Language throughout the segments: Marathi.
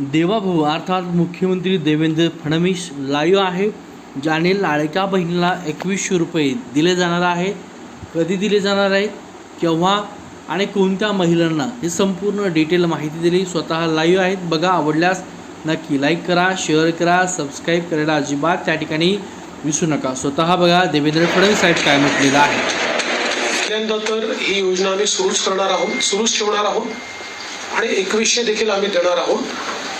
देवाभाऊ अर्थात मुख्यमंत्री देवेंद्र फडणवीस लाईव्ह आहे ज्याने लाडक्या बहिणीला एकवीसशे रुपये दिले जाणार आहे. कधी दिले जाणार आहेत केव्हा आणि कोणत्या महिलांना हे संपूर्ण डिटेल माहिती दिली. स्वतः लाईव्ह आहेत बघा आवडल्यास नक्की लाईक करा शेअर करा सबस्क्राईब करायला अजिबात त्या ठिकाणी विसरू नका. स्वतः बघा देवेंद्र फडणवीस साहेब काय म्हटलेलं आहे. पहिल्यांदा तर ही योजना आम्ही सुरूच करणार आहोत सुरूच ठेवणार आहोत. आणि एकवीसशे देखील आम्ही देणार आहोत.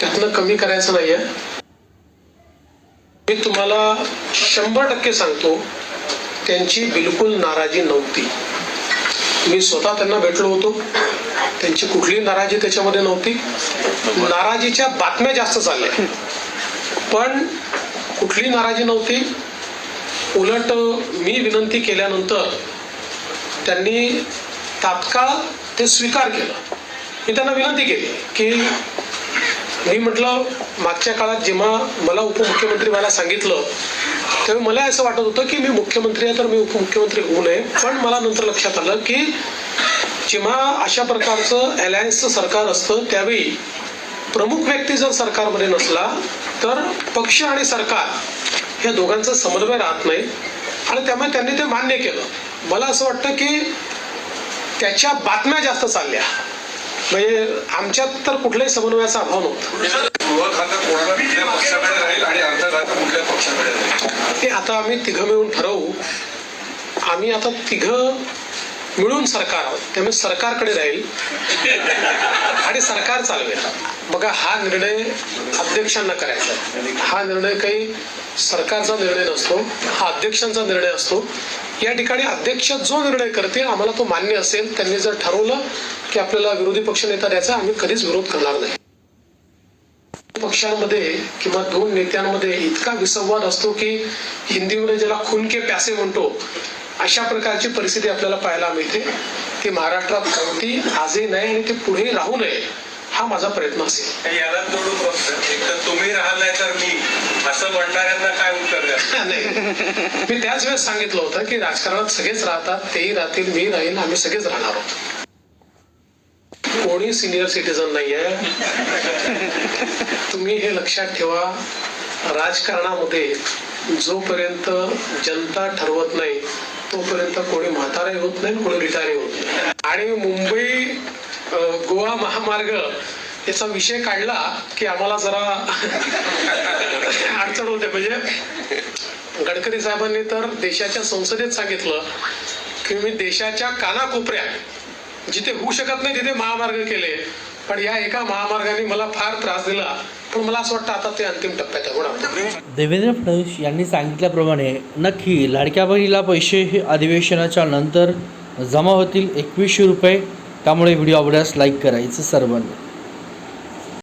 त्यातनं कमी करायचं नाहीये. मी तुम्हाला शंभर टक्के सांगतो त्यांची बिलकुल नाराजी नव्हती. मी स्वतः त्यांना भेटलो होतो. त्यांची कुठलीही नाराजी त्याच्यामध्ये नव्हती. नाराजीच्या बातम्या जास्त चालल्या. पण कुठली नाराजी नव्हती. उलट मी विनंती केल्यानंतर त्यांनी तात्काळ ते स्वीकार केलं. मी त्यांना विनंती केली की मी म्हटलं मागच्या काळात जेव्हा मला उपमुख्यमंत्री व्हायला सांगितलं तेव्हा मला असं वाटत होतं की मी मुख्यमंत्री आहे तर मी उपमुख्यमंत्री होऊ नये. पण मला नंतर लक्षात आलं की जेव्हा अशा प्रकारचं अलायन्सचं सरकार असतं त्यावेळी प्रमुख व्यक्ती जर सरकारमध्ये नसला तर पक्ष आणि सरकार या दोघांचा समन्वय राहत नाही. आणि त्यामुळे त्यांनी ते मान्य केलं. मला असं वाटतं की त्याच्या बातम्या जास्त चालल्या. म्हणजे आमच्यात तर कुठल्याही समन्वयाचा अभाव नव्हता. राहील आणि कुठल्या ते आता आम्ही तिघं मिळून ठरवू. आम्ही आता तिघं मिळून सरकार आहोत. त्यामुळे सरकारकडे राहील आणि सरकार चालवेल. बघा हा निर्णय अध्यक्षांना करायचा हा निर्णय काही सरकारचा निर्णय नसतो. हा अध्यक्षांचा निर्णय असतो. या ठिकाणी अध्यक्ष जो निर्णय करतील आम्हाला तो मान्य असेल. त्यांनी जर ठरवलं की आपल्याला विरोधी पक्षनेता द्यायचा आम्ही कधीच विरोध करणार नाही. पक्षांमध्ये किंवा दोन नेत्यांमध्ये इतका विसंवाद असतो की हिंदीमध्ये ज्याला खून के प्यासे म्हणतो अशा प्रकारची परिस्थिती आपल्याला पाहायला मिळते. ती महाराष्ट्रात होती आजही नाही आणि ते पुढे राहू नये. हा माझा प्रयत्न असेल. याला जोडून फक्त एक तर तुम्ही राहाल नाही तर मी. असं म्हणणाऱ्यांना काय उत्तर द्या नाही. मी त्याच वेळेस सांगितलं होतं की राजकारणात सगळेच राहतात तेही राहतील मी राहील आम्ही सगळेच राहणार आहोत. कोणी सिनियर सिटीजन नाही आहे तुम्ही हे लक्षात ठेवा राजकारणामध्ये जोपर्यंत जनता ठरवत नाही तोपर्यंत कोणी म्हातारे होत नाही कोणी रिटायरी होत नाही. आणि मुंबई गोवा महामार्ग याचा विषय काढला की आम्हाला जरा अडचण होते. म्हणजे गडकरी साहेबांनी तर देशाच्या संसदेत सांगितलं की मी देशाच्या कानाकोपऱ्यात जिथे होऊ शकत नाही तिथे महामार्ग केले. पण या एका महामार्गाने मला फार त्रास दिला. पण मला असं वाटतं आता ते अंतिम टप्प्यात होणार. देवेंद्र फडणवीस यांनी सांगितल्याप्रमाणे नक्की लाडक्या बहिणीला पैसे हे अधिवेशनाच्या नंतर जमा होतील एकवीसशे रुपये. त्यामुळे व्हिडिओ आवडल्यास लाईक करायचं सर्वांनी.